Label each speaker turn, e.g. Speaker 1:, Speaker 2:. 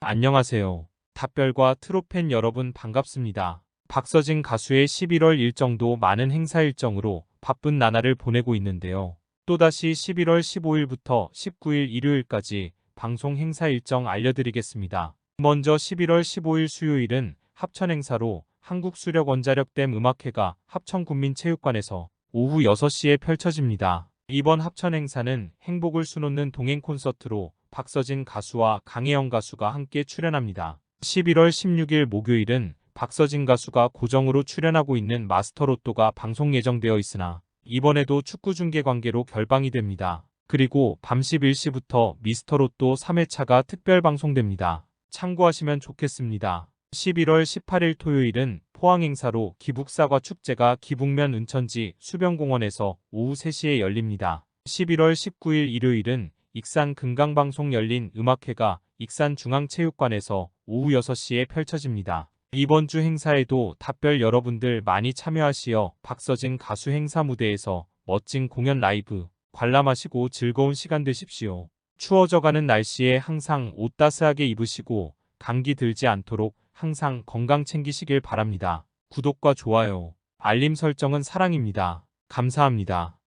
Speaker 1: 안녕하세요. 답별과 트로팬 여러분 반갑습니다. 박서진 가수의 11월 일정도 많은 행사 일정으로 바쁜 나날을 보내고 있는데요. 또다시 11월 15일부터 19일 일요일까지 방송 행사 일정 알려드리겠습니다. 먼저 11월 15일 수요일은 합천 행사로 한국수력원자력댐 음악회가 합천국민체육관에서 오후 6시에 펼쳐집니다. 이번 합천 행사는 행복을 수놓는 동행 콘서트로 박서진 가수와 강혜영 가수가 함께 출연합니다. 11월 16일 목요일은 박서진 가수가 고정으로 출연하고 있는 마스터로또가 방송 예정되어 있으나 이번에도 축구 중계 관계로 결방이 됩니다. 그리고 밤 11시부터 미스터로또 3회차가 특별 방송됩니다. 참고하시면 좋겠습니다. 11월 18일 토요일은 포항 행사로 기북사과 축제가 기북면 은천지 수변공원에서 오후 3시에 열립니다. 11월 19일 일요일은 익산 금강방송 열린 음악회가 익산 중앙체육관에서 오후 6시에 펼쳐집니다. 이번 주 행사에도 답별 여러분들 많이 참여하시어 박서진 가수 행사 무대에서 멋진 공연 라이브 관람하시고 즐거운 시간 되십시오. 추워져가는 날씨에 항상 옷 따스하게 입으시고 감기 들지 않도록 항상 건강 챙기시길 바랍니다. 구독과 좋아요, 알림 설정은 사랑입니다. 감사합니다.